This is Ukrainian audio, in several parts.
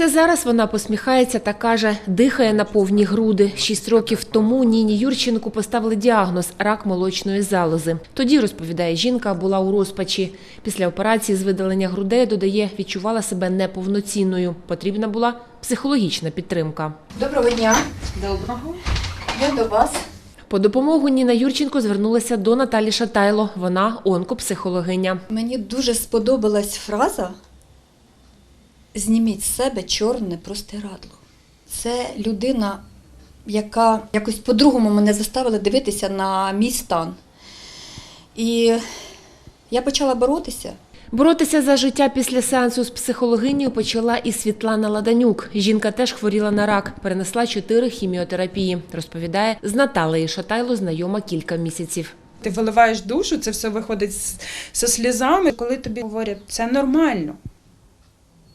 Це зараз вона посміхається та каже, дихає на повні груди. Шість років тому Ніні Юрченку поставили діагноз рак молочної залози. Тоді, розповідає жінка, була у розпачі. Після операції з видалення грудей, додає, відчувала себе неповноцінною. Потрібна була психологічна підтримка. Доброго дня. Доброго. Я до вас. По допомогу Ніна Юрченко звернулася до Наталі Шатайло. Вона онкопсихологиня. Мені дуже сподобалась фраза Зніміть з себе чорне простирадло. Це людина, яка якось по-другому мене заставила дивитися на мій стан. І я почала боротися. Боротися за життя після сеансу з психологинею почала і Світлана Ладанюк. Жінка теж хворіла на рак, перенесла чотири хіміотерапії. Розповідає, з Наталею Шатайло знайома кілька місяців. Ти виливаєш душу, це все виходить з- зі сльозами. Коли тобі говорять, це нормально,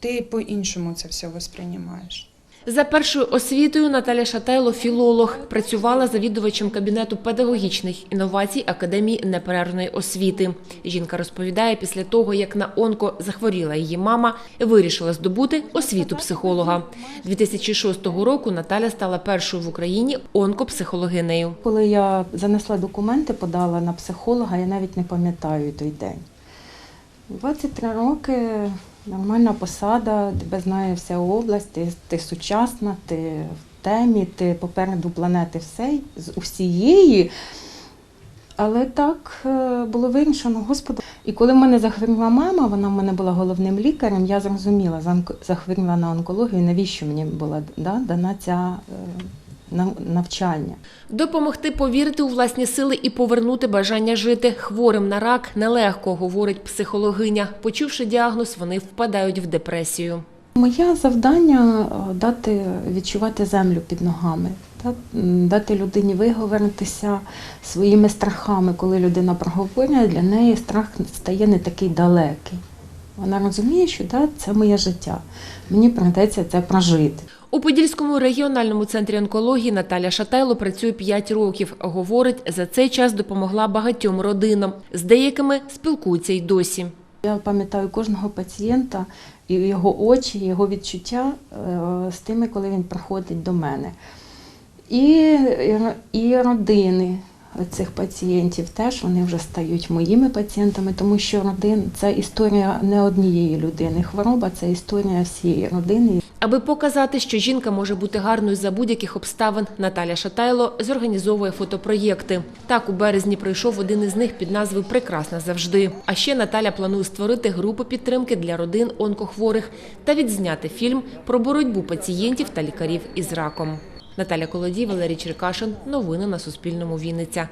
ти по-іншому це все восприймаєш. За першою освітою Наталя Шатайло філолог. Працювала завідувачем кабінету педагогічних інновацій Академії неперервної освіти. Жінка розповідає, після того, як на онко захворіла її мама, вирішила здобути освіту психолога. 2006 року Наталя стала першою в Україні онкопсихологинею. Коли я занесла документи, подала на психолога, я навіть не пам'ятаю той день. 23 роки нормальна посада, тебе знає вся область, ти, ти сучасна, ти в темі, ти попереду планети всей, з усієї. Але так е, було вирішено, Господи. І коли в мене захворіла мама, вона в мене була головним лікарем, я зрозуміла, захворіла на онкологію, навіщо мені була да, дана ця е, навчання. Допомогти повірити у власні сили і повернути бажання жити. Хворим на рак нелегко, говорить психологиня. Почувши діагноз, вони впадають в депресію. Моє завдання е, дати відчувати землю під ногами, дати людині виговоритися своїми страхами. Коли людина проговорює, для неї страх стає не такий далекий. Вона розуміє, що да, це моє життя. Мені прийдеться це прожити. У Подільському регіональному центрі онкології Наталя Шатайло працює 5 років. Говорить, за цей час допомогла багатьом родинам. З деякими спілкується й досі. Я пам'ятаю кожного пацієнта його очі, його відчуття е, з тими, коли він приходить до мене. І, і родини цих пацієнтів теж вони вже стають моїми пацієнтами, тому що родин це історія не однієї людини. Хвороба це історія всієї родини. Аби показати, що жінка може бути гарною за будь-яких обставин, Наталя Шатайло зорганізовує фотопроєкти. Так, у березні пройшов один із них під назвою Прекрасна завжди. А ще Наталя планує створити групу підтримки для родин онкохворих та відзняти фільм про боротьбу пацієнтів та лікарів із раком. Наталя Колодій, Валерій Черкашин. Новини на Суспільному. Вінниця.